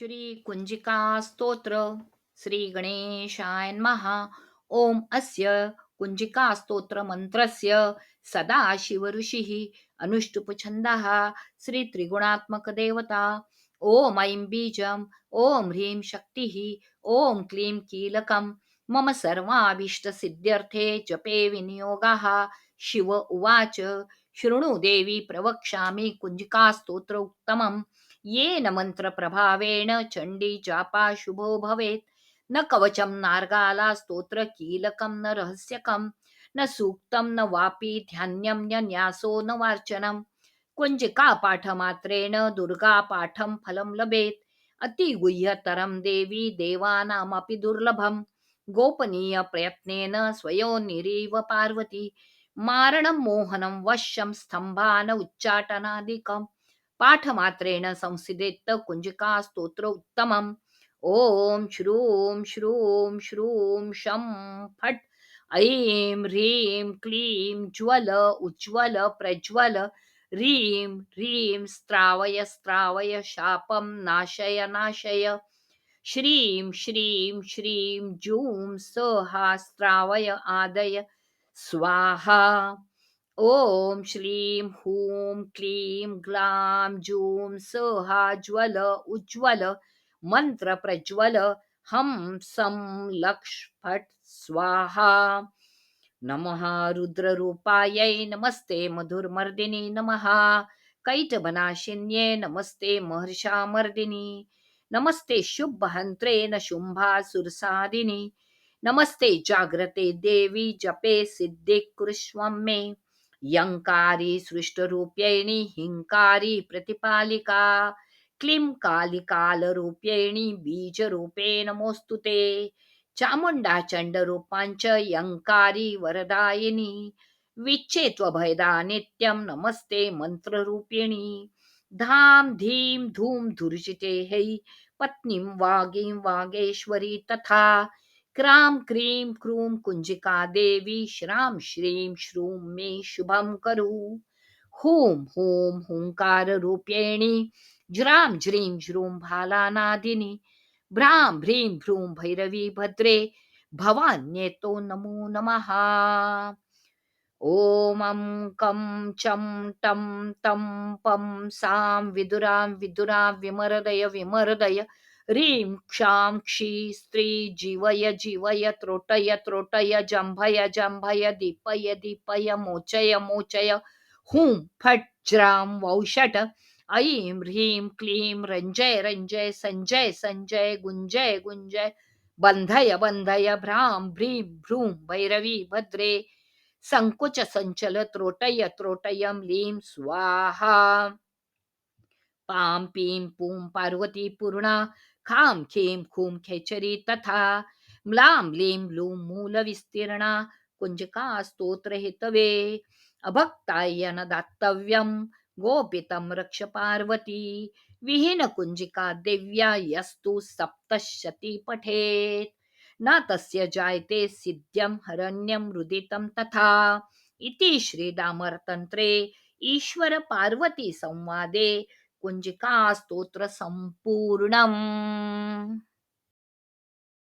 श्री कुंजिका स्तोत्र। श्री गणेशाय महा ओम अस्य कुंजिका स्तोत्र मंत्रस्य सदा शिव ऋषिः अनुष्टुप छन्दः श्री त्रिगुणात्मक देवता। ओम ऐं बीजम, ओम ह्रीं शक्तिः, ओम क्लीं कीलकं मम सर्वाभीष्ट सिद्ध्यर्थे जपे विनियोगाः। शिव उवाच, शृणु देवी प्रवक्ष्यामि कुंजिका स्तोत्र उत्तमम्। येन मंत्रप्रभावेण चण्डी जापा शुभो भवेत्। न कवचं नार्गाला स्तोत्र कीलकं न रहस्यकं, न सूक्तं, न वापि ध्यान्यं, न न्यासो, न वार्चनं। कुञ्जिका पाठमात्रेण दुर्गा पाठं फलं लभेत्। अतिगुह्यतरं देवी देवानामपि दुर्लभं। गोपनीय प्रयत्नेन स्वयोनिरीव पार्वती। मारणं, मोहनं, वश्यं स्तंभान उच्चाटनादिकम्। पाठमात्रेण संसिदेत्त कुञ्जिका स्तोत्र उत्तमम्। ॐ श्रूं श्रूं श्रूं शं फट्। ऐं ह्रीं क्लीं ज्वल उज्ज्वल प्रज्वल। ह्रीं ह्रीं स्त्रावय स्त्रावय शापं नाशय नाशय। श्रीं श्रीं श्रीं जूं सहा स्त्रावय आदय। स्वाहा। ॐ श्लीं हूँ क्लीं ग्लां जूं सहा ज्वल उज्ज्वल मंत्र प्रज्वल हं सं लक्ष फट् स्वाहा। नमः रुद्ररूपायै नमस्ते मधुरमर्दिनी नमः। कैटभनाशिन्ये नमस्ते महर्षामर्दिनी। नमस्ते शुभहन्त्रे न शुम्भासुरसादिनी। नमस्ते जाग्रते देवी जपे सिद्धे कुरुष्वं मे यङ्कारी सृष्टरूप्यैणी हिङ्कारी प्रतिपालिका। क्लीं कालिकालरूप्यैणी बीजरूपे नमोऽस्तु ते। चामुण्डा चण्डरूपाञ्च यङ्कारी वरदायिनी। विच्छेत्वभयदा नित्यं नमस्ते मन्त्ररूपिणी। धाम धीं धूम धुर्जिते है। पत्नीं वागीं वागेश्वरी तथा क्रां क्रीं क्रूं कुञ्जिका देवी, श्रां श्रीं श्रूं मे शुभं करू। हूँ हूँ हुङ्काररूप्येणी ज्रां ज्रीं ज्रूं भालानादिनी, भ्रां भ्रीं भ्रूं भैरवी भद्रे भवान्येतो नमो नमः। ॐ अं कं चं टं तं पं, सां विदुरां विदुरां विमरदय, विमर्दय ह्रीं क्षां क्षी स्त्री जीवय जीवय त्रोटय त्रोटय जम्भय जम्भय दीपय दीपय मोचय मोचय। हुं फट् ज्रां वौषट। ऐं ह्रीं क्लीं रञ्जय रञ्जय सञ्जय सञ्जय गुञ्जय गुञ्जय। बन्धय बन्धय भ्रां भ्रीं भ्रूं भैरवी भद्रे। संकुच संचल त्रोटय त्रोटय लीं स्वाहा। पां पीं पूं पार्वती पूर्णा। खां खीं खूं खेचरी तथा, म्लां लीं लूँ मूलविस्तीर्णा कुञ्जका स्तोत्रहितवे अभक्ताय न दातव्यं गोपितं रक्ष पार्वती। विहीन कुञ्जिका देव्या, यस्तु सप्तशती पठेत् न तस्य जायते सिद्ध्यं, हरण्यं, रुदितं तथा। इति श्रीदामरतन्त्रे ईश्वर पार्वती संवादे कुञ्जिका स्तोत्र सम्पूर्णम्